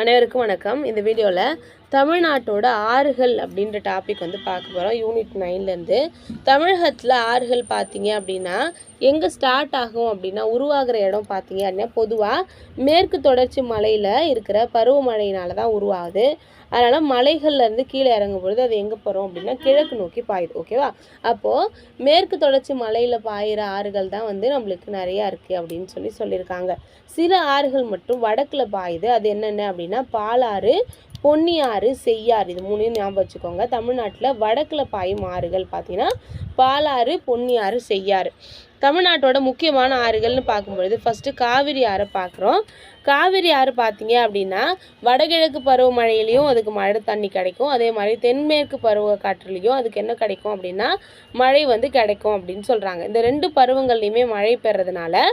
அனைவருக்கும் வணக்கம். இந்த வீடியோவில் தமிழ்நாட்டோட ஆறுகள் அப்படின்ற டாபிக் வந்து பார்க்க போகிறோம் யூனிட் நைன்லேருந்து தமிழகத்தில் ஆறுகள் பார்த்தீங்க அப்படின்னா எங்கே ஸ்டார்ட் ஆகும் அப்படின்னா உருவாகிற இடம் பார்த்தீங்க அப்படின்னா பொதுவாக மேற்கு தொடர்ச்சி மலையில் இருக்கிற பருவமழையினால தான் உருவாகுது. அதனால் மலைகள்லேருந்து கீழே இறங்கும் பொழுது அது எங்கே போகிறோம் அப்படின்னா கிழக்கு நோக்கி பாயுது ஓகேவா அப்போது மேற்கு தொடர்ச்சி மலையில் பாயிற ஆறுகள் தான் வந்து நம்மளுக்கு நிறையா இருக்குது அப்படின்னு சொல்லி சொல்லியிருக்காங்க. சில ஆறுகள் மட்டும் வடக்கில் பாயுது. அது என்னென்ன அப்படின்னா பாலாறு பொன்னியாறு செய்யாறு இது மூணையும் ஞாபகம் வச்சுக்கோங்க. தமிழ்நாட்டில் வடக்கில் பாயும் ஆறுகள் பார்த்தீங்கன்னா பாலாறு பொன்னியாறு செய்யாறு. தமிழ்நாட்டோட முக்கியமான ஆறுகள்னு பார்க்கும்பொழுது ஃபஸ்ட்டு காவிரி ஆறை பார்க்குறோம். காவிரி ஆறு பார்த்தீங்க அப்படின்னா வடகிழக்கு பருவமழையிலையும் அதுக்கு மழை தண்ணி கிடைக்கும். அதே மாதிரி தென்மேற்கு பருவ காற்றுலேயும் அதுக்கு என்ன கிடைக்கும் அப்படின்னா மழை வந்து கிடைக்கும் அப்படின்னு சொல்கிறாங்க இந்த ரெண்டு பருவங்கள்லையுமே மழை பெறதுனால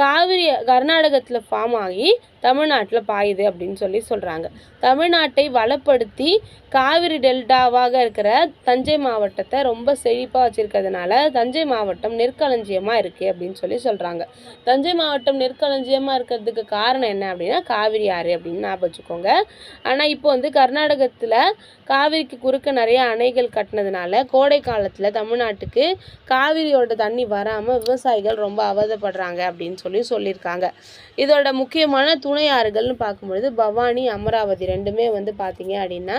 காவிரி கர்நாடகத்தில் ஃபார்ம் ஆகி தமிழ்நாட்டில் பாயுது அப்படின்னு சொல்லி சொல்கிறாங்க தமிழ்நாட்டை வளப்படுத்தி காவிரி டெல்டாவாக இருக்கிற தஞ்சை மாவட்டத்தை ரொம்ப செழிப்பாக வச்சுருக்கிறதுனால தஞ்சை மாவட்டம் நெற்களஞ்சியமாக இருக்குது அப்படின்னு சொல்லி சொல்கிறாங்க தஞ்சை மாவட்டம் நெற்களஞ்சியமாக இருக்கிறதுக்கு காரணம் என்ன அப்படின்னா காவிரி ஆறு அப்படின்னு ஞாபகம் வச்சுக்கோங்க. ஆனால் இப்போ வந்து கர்நாடகத்தில் காவிரிக்கு குறுக்க நிறைய அணைகள் கட்டினதுனால கோடை காலத்தில் தமிழ்நாட்டுக்கு காவிரியோட தண்ணி வராமல் விவசாயிகள் ரொம்ப அவதப்படுறாங்க அப்படின்னு சொல்லி சொல்லியிருக்காங்க. இதோட முக்கியமான துணை ஆறுகள்னு பார்க்கும்பொழுது பவானி அமராவதி ரெண்டுமே வந்து பார்த்தீங்க அப்படின்னா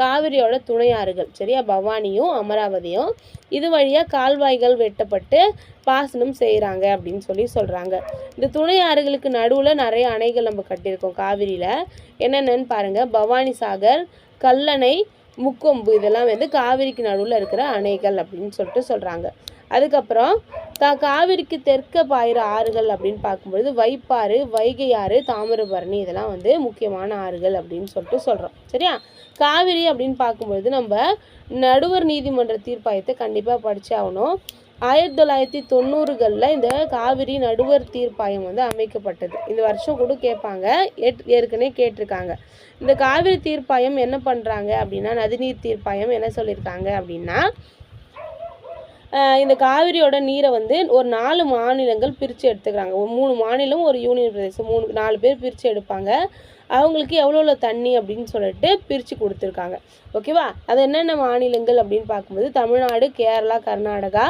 காவிரியோட துணை ஆறுகள். சரியா? பவானியும் அமராவதியும். இது வழியாக கால்வாய்கள் வெட்டப்பட்டு பாசனம் செய்கிறாங்க அப்படின்னு சொல்லி சொல்கிறாங்க இந்த துணை ஆறுகளுக்கு நடுவில் நிறைய அணைகள் நம்ம கட்டியிருக்கோம் காவிரியில். என்னென்னு பாருங்கள் பவானி சாகர் கல்லணை முக்கொம்பு இதெல்லாம் வந்து காவிரிக்கு நடுவில் இருக்கிற அணைகள் அப்படின்னு சொல்லிட்டு சொல்கிறாங்க அதுக்கப்புறம் கா காவிரிக்கு தெற்க பாயிற ஆறுகள் அப்படின்னு பார்க்கும்பொழுது வைப்பாறு வைகை ஆறு தாமிரபரணி இதெல்லாம் வந்து முக்கியமான ஆறுகள் அப்படின்னு சொல்லிட்டு சொல்கிறோம் சரியா? காவிரி அப்படின்னு பார்க்கும்பொழுது நம்ம நடுவர் நீதிமன்ற தீர்ப்பாயத்தை கண்டிப்பாக படிச்சே ஆகணும். ஆயிரத்தி தொள்ளாயிரத்தி தொண்ணூறுகளில் இந்த காவிரி நடுவர் தீர்ப்பாயம் வந்து அமைக்கப்பட்டது. இந்த வருஷம் கூட கேட்பாங்க. ஏற் ஏற்கனவே கேட்டிருக்காங்க. இந்த காவிரி தீர்ப்பாயம் என்ன பண்ணுறாங்க அப்படின்னா நதிநீர் தீர்ப்பாயம் என்ன சொல்லியிருக்காங்க அப்படின்னா ஆஹ் இந்த காவிரியோட நீரை வந்து ஒரு நாலு மாநிலங்கள் பிரித்து எடுத்துக்கிறாங்க. ஒரு மூணு மாநிலம் ஒரு யூனியன் பிரதேசம் மூணு நாலு பேர் பிரித்து எடுப்பாங்க. அவங்களுக்கு எவ்வளோ எவ்வளோ தண்ணி அப்படின்னு சொல்லிட்டு பிரித்து கொடுத்துருக்காங்க. ஓகேவா? அது என்னென்ன மாநிலங்கள் அப்படின்னு பார்க்கும்போது தமிழ்நாடு கேரளா கர்நாடகா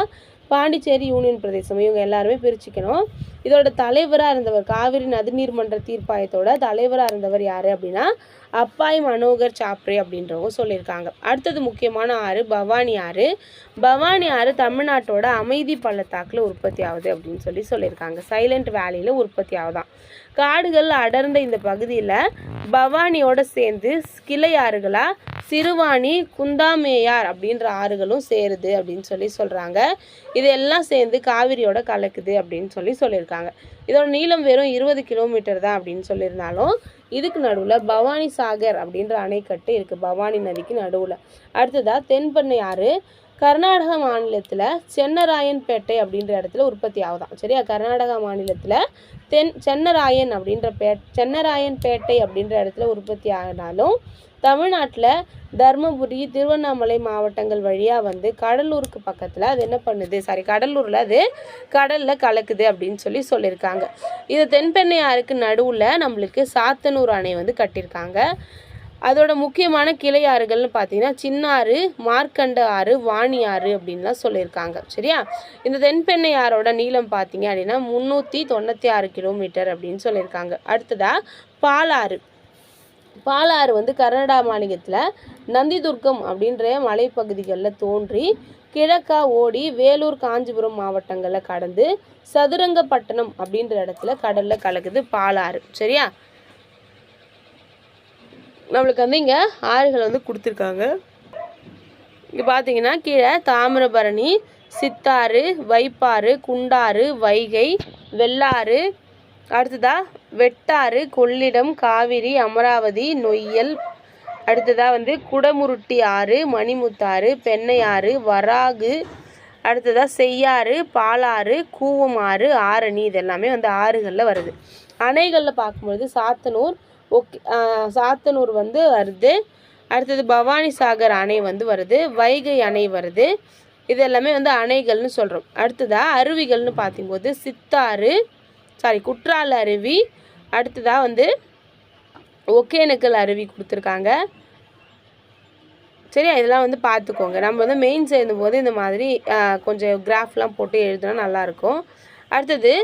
பாண்டிச்சேரி யூனியன் பிரதேசம். இவங்க எல்லாருமே பிரிச்சுக்கணும். இதோட தலைவராக இருந்தவர் காவிரி நதிநீர் மன்ற தீர்ப்பாயத்தோட தலைவராக இருந்தவர் யார் அப்படின்னா அப்பாய் மனோகர் சாப்ரே அப்படின்றவங்க சொல்லியிருக்காங்க. அடுத்தது முக்கியமான ஆறு பவானி ஆறு. பவானி ஆறு தமிழ்நாட்டோட அமைதி பள்ளத்தாக்கில் உற்பத்தி ஆகுது அப்படின்னு சொல்லி சொல்லியிருக்காங்க. சைலண்ட் வேலியில் உற்பத்தி ஆகுதான். காடுகள் அடர்ந்த இந்த பகுதியில் பவானியோட சேர்ந்து கிளை ஆறுகளாக சிறுவாணி குந்தாமேயார் அப்படின்ற ஆறுகளும் சேருது அப்படின்னு சொல்லி சொல்கிறாங்க இதெல்லாம் சேர்ந்து காவிரியோட கலக்குது அப்படின்னு சொல்லி சொல்லியிருக்காங்க. இதோட நீளம் வெறும் இருபது கிலோமீட்டர் தான் அப்படின்னு சொல்லியிருந்தாலும் இதுக்கு நடுவில் பவானி சாகர் அப்படின்ற அணைக்கட்டு இருக்குது பவானி நதிக்கு நடுவில். அடுத்ததாக தென்பண்ணை ஆறு கர்நாடக மாநிலத்தில் சென்னராயன்பேட்டை அப்படின்ற இடத்துல உற்பத்தி ஆகுதான். சரியா? கர்நாடகா மாநிலத்தில் தென் சென்னராயன் அப்படின்ற பே சென்னராயன்பேட்டை அப்படின்ற இடத்துல உற்பத்தி ஆகினாலும் தமிழ்நாட்டில் தருமபுரி திருவண்ணாமலை மாவட்டங்கள் வழியாக வந்து கடலூருக்கு பக்கத்தில் அது என்ன பண்ணுது? சாரி கடலூரில் அது கடலில் கலக்குது அப்படின்னு சொல்லி சொல்லியிருக்காங்க. இது தென்பெண்ணை ஆறுக்கு நடுவில் நம்மளுக்கு சாத்தனூர் அணை வந்து கட்டியிருக்காங்க. அதோட முக்கியமான கிளை ஆறுகள்னு பார்த்தீங்கன்னா சின்னாறு மார்க்கண்ட ஆறு வாணி ஆறு அப்படின்லாம் சொல்லியிருக்காங்க. சரியா? இந்த தென்பெண்ணை ஆறோட நீளம் பார்த்தீங்க அப்படின்னா முந்நூற்றி தொண்ணூற்றி ஆறு கிலோமீட்டர் அப்படின்னு சொல்லியிருக்காங்க. அடுத்ததாக பாலாறு. பாலாறு வந்து கர்நாடகா மாநிலத்தில் நந்திதுர்க்கம் அப்படின்ற மலைப்பகுதிகளில் தோன்றி கிழக்கா ஓடி வேலூர் காஞ்சிபுரம் மாவட்டங்களில் கடந்து சதுரங்கப்பட்டணம் அப்படின்ற இடத்துல கடலில் கலக்குது பாலாறு. சரியா? நம்மளுக்கு வந்து இங்கே ஆறுகள் வந்து கொடுத்துருக்காங்க. இங்கே பார்த்தீங்கன்னா கீழே தாமிரபரணி சித்தாறு வைப்பாறு குண்டாறு வைகை வெள்ளாறு அடுத்ததா வெட்டாறு கொள்ளிடம் காவிரி அமராவதி நொய்யல் அடுத்ததாக வந்து குடமுருட்டி ஆறு மணிமுத்தாறு பெண்ணையாறு வராகு அடுத்ததாக செய்யாறு பாலாறு கூவமாறு ஆரணி இது எல்லாமே வந்து ஆறுகளில் வருது. அணைகளில் பார்க்கும்பொழுது சாத்தனூர் ஓகே சாத்தனூர் வந்து வருது. அடுத்தது பவானி சாகர் அணை வந்து வருது. வைகை அணை வருது. இது எல்லாமே வந்து அணைகள்னு சொல்கிறோம் அடுத்ததாக அருவிகள்னு பார்க்கும்போது சித்தாறு சாரி குற்றால அருவி. அடுத்ததாக வந்து ஒகேனக்கல் அருவி கொடுத்துருக்காங்க. சரியா? இதெல்லாம் வந்து பார்த்துக்கோங்க நம்ம வந்து மெயின் சேர்ந்தும் இந்த மாதிரி கொஞ்சம் கிராஃப்லாம் போட்டு எழுதுனா நல்லாயிருக்கும் அடுத்தது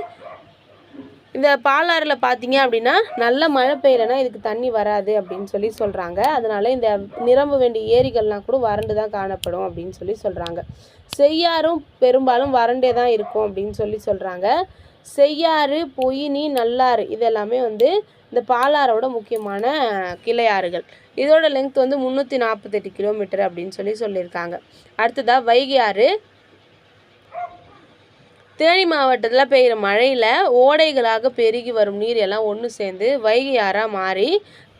இந்த பாலாறில் பார்த்தீங்க அப்படின்னா நல்ல மழை பெய்யலைன்னா இதுக்கு தண்ணி வராது அப்படின்னு சொல்லி சொல்கிறாங்க அதனால் இந்த நிரம்ப வேண்டிய ஏரிகள்லாம் கூட வறண்டு தான் காணப்படும் அப்படின்னு சொல்லி சொல்கிறாங்க செய்யாறும் பெரும்பாலும் வறண்டே தான் இருக்கும் அப்படின்னு சொல்லி சொல்கிறாங்க செய்யாறு பொயினி நல்லாறு இதெல்லாமே வந்து இந்த பாலாரோட முக்கியமான கிளையாறுகள். இதோட லெங்த் வந்து முந்நூற்றி நாற்பத்தெட்டு கிலோமீட்டர் அப்படின்னு சொல்லி சொல்லியிருக்காங்க. அடுத்ததாக வைகை ஆறு தேனி மாவட்டத்தில் பெய்கிற மழையில் ஓடைகளாக பெருகி வரும் நீர் எல்லாம் ஒன்று சேர்ந்து வைகை ஆறாக மாறி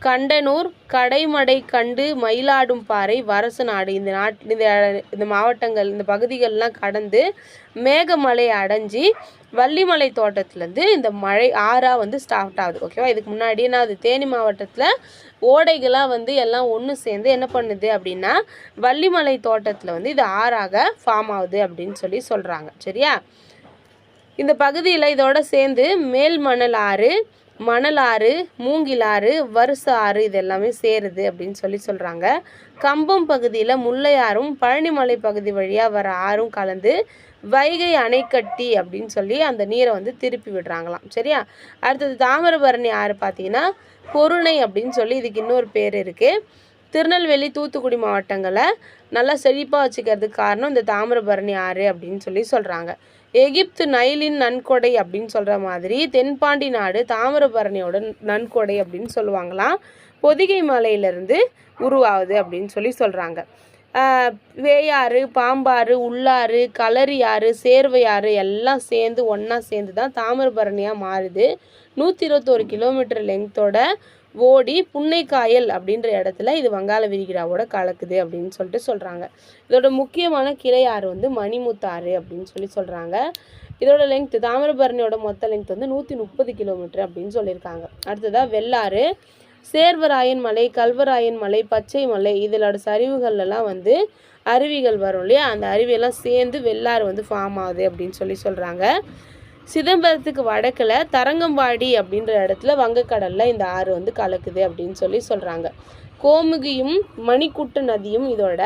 கண்டனூர் கடைமடை கண்டு மயிலாடும் பாறை வரசு நாடு இந்த நாட் இந்த இந்த மாவட்டங்கள் இந்த பகுதிகள்லாம் கடந்து மேகமலை அடைஞ்சி வள்ளிமலை தோட்டத்துலேருந்து இந்த மழை ஆறாக வந்து ஸ்டார்ட் ஆகுது. ஓகேவா இதுக்கு முன்னாடி நான் அது தேனி மாவட்டத்தில் ஓடைகளாக வந்து எல்லாம் ஒன்று சேர்ந்து என்ன பண்ணுது அப்படின்னா வள்ளிமலை தோட்டத்தில் வந்து இது ஆறாக ஃபார்ம் ஆகுது அப்படின்னு சொல்லி சொல்கிறாங்க சரியா? இந்த பகுதியில் இதோட சேர்ந்து மேல் மணல் ஆறு மணல் ஆறு மூங்கில் ஆறு வருச ஆறு இது எல்லாமே சேருது அப்படின்னு சொல்லி சொல்கிறாங்க கம்பம் பகுதியில் முல்லையாறும் பழனிமலை பகுதி வழியாக வர ஆறும் கலந்து வைகை அணைக்கட்டி அப்படின்னு சொல்லி அந்த நீரை வந்து திருப்பி விடுறாங்களாம். சரியா? அடுத்தது தாமிரபரணி ஆறு பார்த்தீங்கன்னா பொருணை அப்படின்னு சொல்லி இதுக்கு இன்னொரு பேர் இருக்குது திருநெல்வேலி தூத்துக்குடி மாவட்டங்களை நல்லா செழிப்பாக வச்சுக்கிறதுக்கு காரணம் இந்த தாமிரபரணி ஆறு அப்படின்னு சொல்லி சொல்கிறாங்க எகிப்து நைலின் நன்கொடை அப்படின்னு சொல்கிற மாதிரி தென்பாண்டி நாடு தாமிரபரணியோட நன்கொடை அப்படின்னு சொல்லுவாங்களாம். பொதிகை மலையிலேருந்து உருவாகுது அப்படின்னு சொல்லி சொல்கிறாங்க வேயாறு பாம்பாறு உள்ளாறு களரியாறு சேர்வையாறு எல்லாம் சேர்ந்து ஒன்றா சேர்ந்து தான் தாமிரபரணியாக மாறுது. நூற்றி இருபத்தோரு கிலோமீட்டர் லெங்த்தோட ஓடி புன்னைக்காயல் அப்படின்ற இடத்துல இது வங்காள விரிகிராவோட கலக்குது அப்படின்னு சொல்லிட்டு சொல்கிறாங்க இதோட முக்கியமான கிளையாறு வந்து மணிமுத்தாறு அப்படின்னு சொல்லி சொல்கிறாங்க இதோட லெங்க்த்து தாமிரபரணியோட மொத்த லெங்த் வந்து நூற்றி முப்பது கிலோமீட்டர் அப்படின்னு சொல்லியிருக்காங்க. அடுத்ததாக வெள்ளாறு சேர்வராயன் மலை கல்வராயன் மலை பச்சை மலை இதோட சரிவுகள்லாம் வந்து அருவிகள் வரும் இல்லையா? அந்த அருவியெல்லாம் சேர்ந்து வெள்ளாறு வந்து ஃபார்ம் ஆகுது அப்படின்னு சொல்லி சொல்கிறாங்க சிதம்பரத்துக்கு வடக்கில் தரங்கம்பாடி அப்படின்ற இடத்துல வங்கக்கடலில் இந்த ஆறு வந்து கலக்குது அப்படின்னு சொல்லி சொல்கிறாங்க கோமுகியும் மணிக்கூட்டு நதியும் இதோட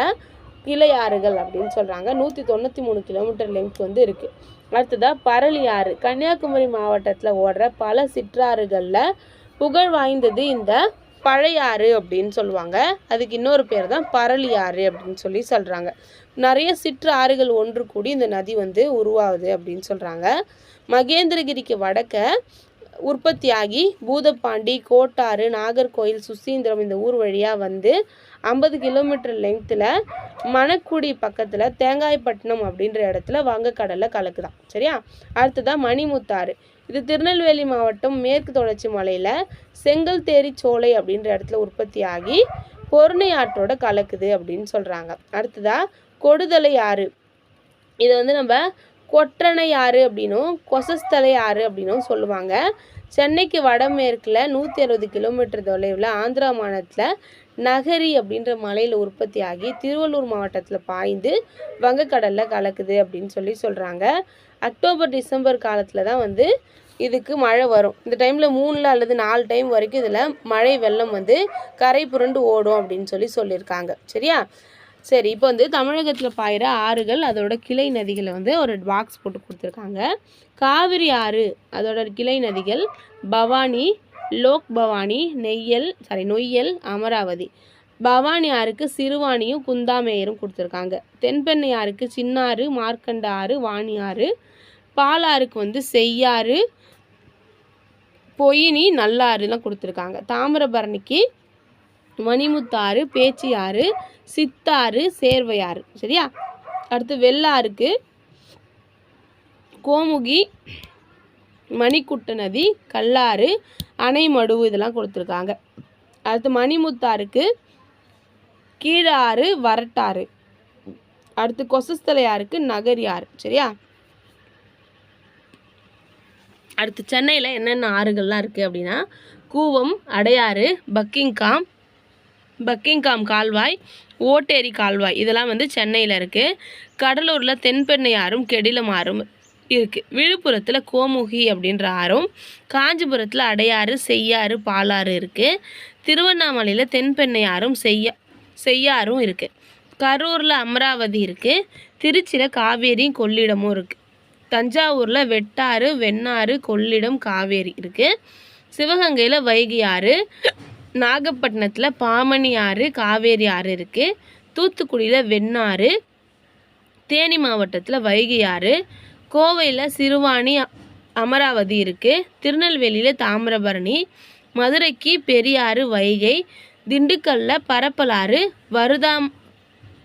கிளை ஆறுகள் அப்படின்னு சொல்கிறாங்க நூற்றி தொண்ணூற்றி மூணு கிலோமீட்டர் லெங்க் வந்து இருக்குது அடுத்ததாக பரளி ஆறு. கன்னியாகுமரி மாவட்டத்தில் ஓடுற பல சிற்றாறுகளில் புகழ் வாய்ந்தது இந்த பழையாறு அப்படின்னு சொல்லுவாங்க. அதுக்கு இன்னொரு பேர் தான் பரளி ஆறு அப்படின்னு சொல்லி சொல்கிறாங்க நிறைய சிற்று ஆறுகள் ஒன்று கூடி இந்த நதி வந்து உருவாகுது அப்படின்னு சொல்கிறாங்க மகேந்திரகிரிக்கு வடக்க உற்பத்தியாகி பூதப்பாண்டி கோட்டாறு நாகர்கோயில் சுசீந்திரம் இந்த ஊர் வழியாக வந்து ஐம்பது கிலோமீட்டர் லெங்க்த்தில் மணக்குடி பக்கத்தில் தேங்காய்பட்டினம் அப்படின்ற இடத்துல வங்கக்கடலில் கலக்குதான். சரியா? அடுத்ததாக மணிமுத்தாறு. இது திருநெல்வேலி மாவட்டம் மேற்கு தொடர்ச்சி மலையில் செங்கல்தேரி சோலை அப்படின்ற இடத்துல உற்பத்தி ஆகி பொருணை ஆற்றோட கலக்குது அப்படின்னு சொல்கிறாங்க அடுத்ததாக கொடுதலை ஆறு. இதை வந்து நம்ம கொற்றணை ஆறு அப்படின்னும் கொசஸ்தலை ஆறு அப்படின்னும் சொல்லுவாங்க. சென்னைக்கு வடமேற்கில் நூற்றி அறுபது கிலோமீட்டர் தொலைவில் ஆந்திரா மாநிலத்தில் நகரி அப்படின்ற மலையில் உற்பத்தி ஆகி திருவள்ளூர் மாவட்டத்தில் பாய்ந்து வங்கக்கடலில் கலக்குது அப்படின்னு சொல்லி சொல்கிறாங்க அக்டோபர் டிசம்பர் காலத்தில் தான் வந்து இதுக்கு மழை வரும். இந்த டைமில் மூணில் அல்லது நாலு டைம் வரைக்கும் இதில் மழை வெள்ளம் வந்து கரை புரண்டு ஓடும் அப்படின்னு சொல்லி சொல்லியிருக்காங்க. சரியா? சரி இப்போ வந்து தமிழகத்தில் பாயிற ஆறுகள் அதோட கிளை நதிகளை வந்து ஒரு பாக்ஸ் போட்டு கொடுத்துருக்காங்க. காவிரி ஆறு அதோட கிளை நதிகள் பவானி லோக் பவானி நெய்யல் சாரி நொய்யல் அமராவதி. பவானி சிறுவாணியும் குந்தாமேயரும் கொடுத்துருக்காங்க. தென்பெண்ணையாருக்கு சின்னாறு மார்க்கண்ட ஆறு வாணியாறு பாலாருக்கு வந்து செய்யாறு பொயினி நல்லாறுலாம் கொடுத்துருக்காங்க. தாமிரபரணிக்கு மணிமுத்தாறு பேச்சியாறு சித்தாறு சேர்வையாறு. சரியா? அடுத்து வெள்ளாறுக்கு கோமுகி மணிக்குட்ட நதி கல்லாறு அணைமடுவு இதெல்லாம் கொடுத்துருக்காங்க. அடுத்து மணிமுத்தாருக்கு கீழாறு வரட்டாறு. அடுத்து கொசஸ்தலையாருக்கு ஆறு சரியா? அடுத்து சென்னையில் என்னென்ன ஆறுகள்லாம் இருக்குது அப்படின்னா கூவம் அடையாறு பக்கிங்காம் பக்கிங்காம் கால்வாய் ஓட்டேரி கால்வாய் இதெல்லாம் வந்து சென்னையில் இருக்குது கடலூரில் தென்பெண்ணை ஆறும் கெடிலம் ஆறும் இருக்குது விழுப்புரத்தில் கோமுகி அப்படின்ற ஆறும் காஞ்சிபுரத்தில் அடையாறு செய்யாறு பாலாறு இருக்குது திருவண்ணாமலையில் தென்பெண்ணையாறும் செய்யா செய்யாறும் இருக்குது கரூரில் அமராவதி இருக்குது திருச்சியில் காவேரியும் கொள்ளிடமும் இருக்குது தஞ்சாவூரில் வெட்டாறு வெண்ணாறு கொள்ளிடம் காவேரி இருக்குது சிவகங்கையில் வைகை ஆறு. நாகப்பட்டினத்தில் பாமணி ஆறு காவேரி ஆறு இருக்குது தூத்துக்குடியில் வெண்ணாறு. தேனி மாவட்டத்தில் வைகை ஆறு. கோவையில் சிறுவாணி அமராவதி இருக்குது திருநெல்வேலியில் தாமிரபரணி. மதுரைக்கு பெரியாறு வைகை. திண்டுக்கல்லில் பரப்பலாறு வருதாம்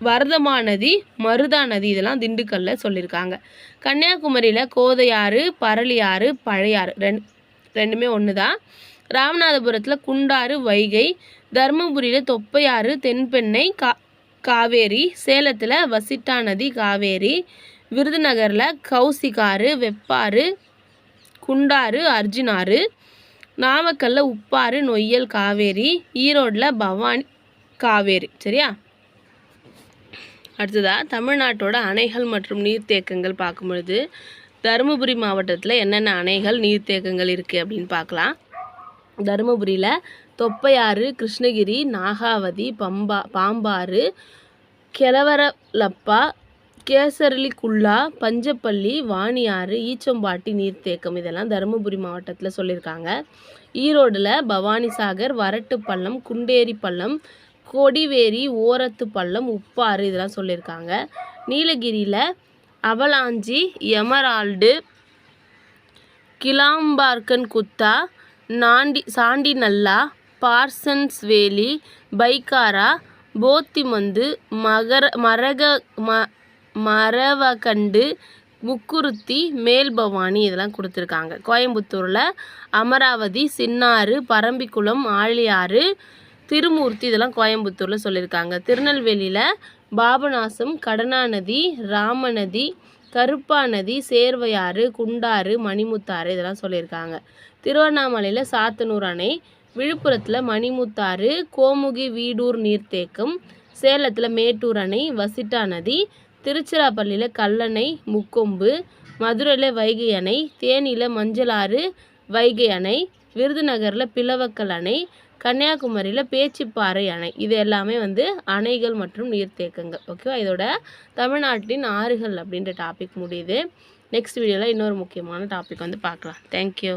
வரதமா நதி மருதா நதி இதெல்லாம் திண்டுக்கல்ல சொல்லியிருக்காங்க கன்னியாகுமரியில் கோதையாறு பரளியாறு பழையாறு ரெண்டு ரெண்டுமே ஒன்று தான் ராமநாதபுரத்தில் குண்டாறு வைகை தருமபுரியில் தொப்பையாறு தென்பெண்ணை கா காவேரி சேலத்தில் வசிட்டா நதி காவேரி விருதுநகரில் கௌசிகாறு வெப்பாறு குண்டாறு அர்ஜுனாறு நாமக்கல்ல உப்பாறு நொய்யல் காவேரி ஈரோட்டில் பவானி காவேரி. சரியா? அடுத்ததாக தமிழ்நாட்டோட அணைகள் மற்றும் நீர்த்தேக்கங்கள் பார்க்கும் பொழுது தருமபுரி மாவட்டத்தில் என்னென்ன அணைகள் நீர்த்தேக்கங்கள் இருக்குது அப்படின்னு பார்க்கலாம். தருமபுரியில் தொப்பையாறு கிருஷ்ணகிரி நாகாவதி பம்பா பாம்பாறு கெலவரலப்பா கேசரலிக்குள்ளா பஞ்சப்பள்ளி வாணியாறு ஈச்சம்பாட்டி நீர்த்தேக்கம் இதெல்லாம் தருமபுரி மாவட்டத்தில் சொல்லியிருக்காங்க. ஈரோடில் பவானிசாகர் வரட்டுப்பள்ளம் குண்டேரி பள்ளம் கொடிவேரி ஓரத்து பள்ளம் உப்பாறு இதெல்லாம் சொல்லியிருக்காங்க. நீலகிரியில் அவலாஞ்சி எமரால்டு கிளாம்பார்க்கன் குத்தா நாண்டி சாண்டிநல்லா பார்சன்ஸ் வேலி பைக்காரா போத்திமந்து மகர மரக ம மரவகண்டு முக்குருத்தி மேல்பவானி இதெல்லாம் கொடுத்துருக்காங்க. கோயம்புத்தூரில் அமராவதி சின்னாறு பரம்பிக்குளம் ஆழியாறு திருமூர்த்தி இதெல்லாம் கோயம்புத்தூரில் சொல்லியிருக்காங்க. திருநெல்வேலியில் பாபநாசம் கடனாநதி ராமநதி கருப்பாநதி சேர்வையாறு குண்டாறு மணிமுத்தாறு இதெல்லாம் சொல்லியிருக்காங்க. திருவண்ணாமலையில் சாத்தனூர் அணை விழுப்புரத்தில் மணிமுத்தாறு கோமுகி வீடூர் நீர்த்தேக்கம் சேலத்தில் மேட்டூர் அணை வசிட்டா நதி திருச்சிராப்பள்ளியில் கல்லணை முக்கொம்பு மதுரையில் வைகை அணை தேனியில் மஞ்சளாறு வைகை அணை விருதுநகரில் பிளவக்கல் அணை கன்னியாகுமரியில் பேச்சிப்பாறை அணை. இது எல்லாமே வந்து அணைகள் மற்றும் நீர்த்தேக்கங்கள். ஓகேவா? இதோட தமிழ்நாட்டின் ஆறுகள் அப்படின்ற டாபிக் முடியுது. நெக்ஸ்ட் வீடியோவில் இன்னொரு முக்கியமான டாபிக் வந்து பார்க்கலாம். தேங்க்யூ